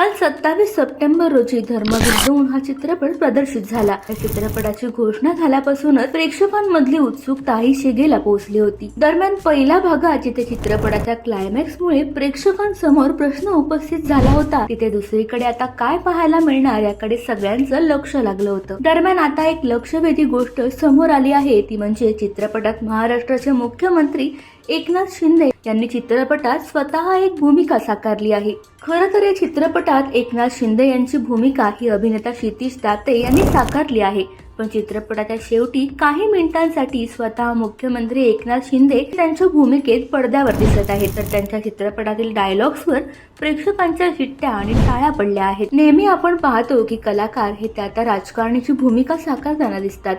काल सत्तावीस सप्टेंबर रोजी धर्मवीर हा चित्रपट प्रदर्शित झाला. या चित्रपटाची घोषणा झाल्यापासूनच प्रेक्षकांमधली उत्सुकता ही शिगेला पोहोचली होती. दरम्यान पहिल्या भागात जिथे चित्रपटाच्या क्लायमॅक्स मुळे प्रेक्षकांसमोर प्रश्न उपस्थित झाला होता तिथे दुसरीकडे आता काय पाहायला मिळणार याकडे सगळ्यांचं लक्ष लागलं होतं. दरम्यान आता एक लक्षवेधी गोष्ट समोर आली आहे ती म्हणजे चित्रपटात महाराष्ट्राचे मुख्यमंत्री एकनाथ शिंदे यांनी चित्रपटात स्वतः एक भूमिका साकारली आहे. खरं तर या चित्रपटात एकनाथ शिंदे यांची भूमिका ही अभिनेता क्षितिश दाते यांनी साकारली आहे. पण चित्रपटाच्या शेवटी काही मिनिटांसाठी स्वतः मुख्यमंत्री एकनाथ शिंदे त्यांच्या भूमिकेत पडद्यावर दिसत आहेत. तर त्यांच्या चित्रपटातील डायलॉग्सवर प्रेक्षकांच्या शिट्ट्या आणि टाळ्या पडल्या आहेत. नेहमी आपण पाहतो की कलाकार हे त्या त्या राजकारणीची भूमिका साकारताना दिसतात.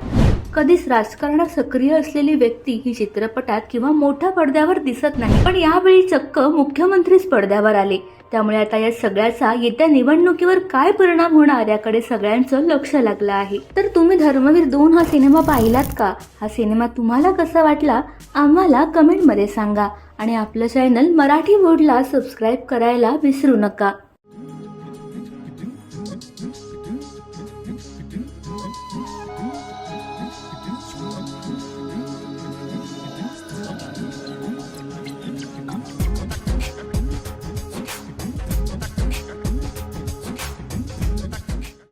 कधीच राजकारणात सक्रिय असलेली व्यक्ती ही चित्रपटात किंवा मोठ्या पडद्यावर दिसत नाही. पण यावेळी चक्क मुख्यमंत्रीच पडद्यावर आले. त्यामुळे आता या सगळ्याचा येत्या निवडणुकीवर काय परिणाम होणार याकडे सगळ्यांचं लक्ष लागलं आहे. तर तुम्ही धर्मवीर दोन हा सिनेमा पाहिलात का? हा सिनेमा तुम्हाला कसा वाटला? आम्हाला कमेंटमध्ये सांगा. आणि आपलं चॅनल मराठी बोर्डला सबस्क्राईब करायला विसरू नका.